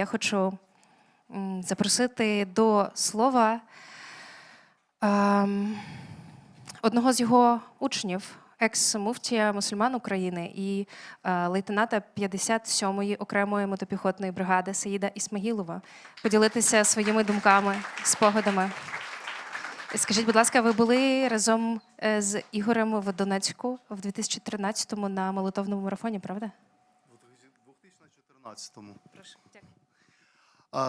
я хочу запросити до слова ем, одного з його учнів, екс-муфтія мусульман України і е, лейтенанта 57-ї окремої мотопіхотної бригади Саїда Ісмагілова, поділитися своїми думками, спогадами. Скажіть, будь ласка, ви були разом е, з Ігорем в Донецьку в 2013-му на молитовному марафоні, правда? У 2014-му. Прошу, дякую.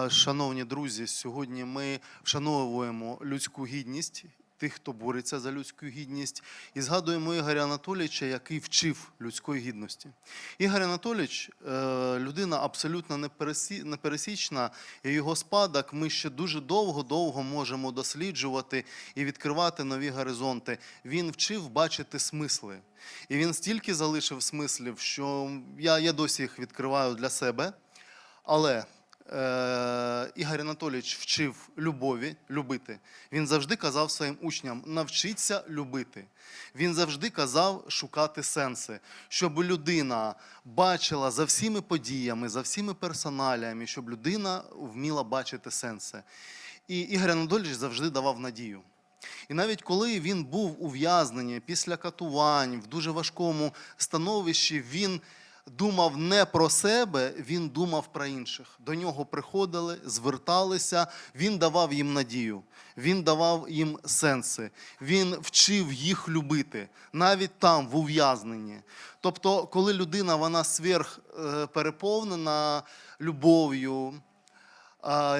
Шановні друзі, сьогодні ми вшановуємо людську гідність тих, хто бореться за людську гідність, і згадуємо Ігоря Анатолійовича, який вчив людської гідності. Ігор Анатолійович е, людина абсолютно непересічна, і його спадок ми ще дуже довго-довго можемо досліджувати і відкривати нові горизонти. Він вчив бачити смисли. І він стільки залишив смислів, що я, я досі їх відкриваю для себе. Але Ігор Анатолійович вчив любові, любити. Він завжди казав своїм учням: навчіться любити. Він завжди казав шукати сенси, щоб людина бачила за всіми подіями, за всіми персоналіями, щоб людина вміла бачити сенси. І Ігор Анатолійович завжди давав надію. І навіть коли він був ув'язнений після катувань в дуже важкому становищі, він думав не про себе, він думав про інших. До нього приходили, зверталися, він давав їм надію, він давав їм сенси, він вчив їх любити навіть там, в ув'язненні. Тобто, коли людина вона сверх переповнена любов'ю,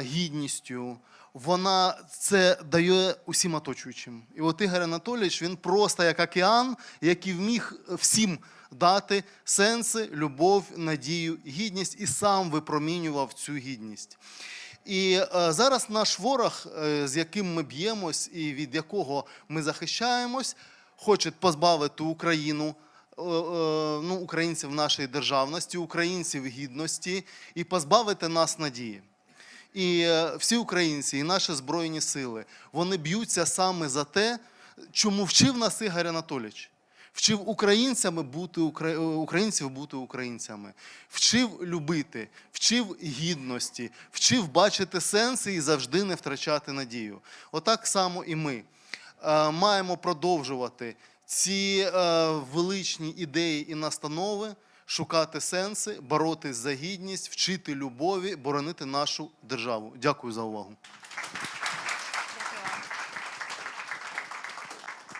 гідністю, вона це дає усім оточуючим. І от Ігор Анатолійович, він просто як океан, який вміг всім дати сенси, любов, надію, гідність і сам випромінював цю гідність. І е, зараз наш ворог, е, з яким ми б'ємось і від якого ми захищаємось, хоче позбавити Україну е, ну, українців нашої державності, українців гідності і позбавити нас надії. І е, всі українці, і наші збройні сили, вони б'ються саме за те, чому вчив нас Ігор Анатолійович. Вчив українцями бути е, українців бути українцями, вчив любити, вчив гідності, вчив бачити сенси і завжди не втрачати надію. Отак само і ми е, маємо продовжувати ці величні ідеї і настанови, шукати сенси, боротись за гідність, вчити любові, боронити нашу державу. Дякую за увагу.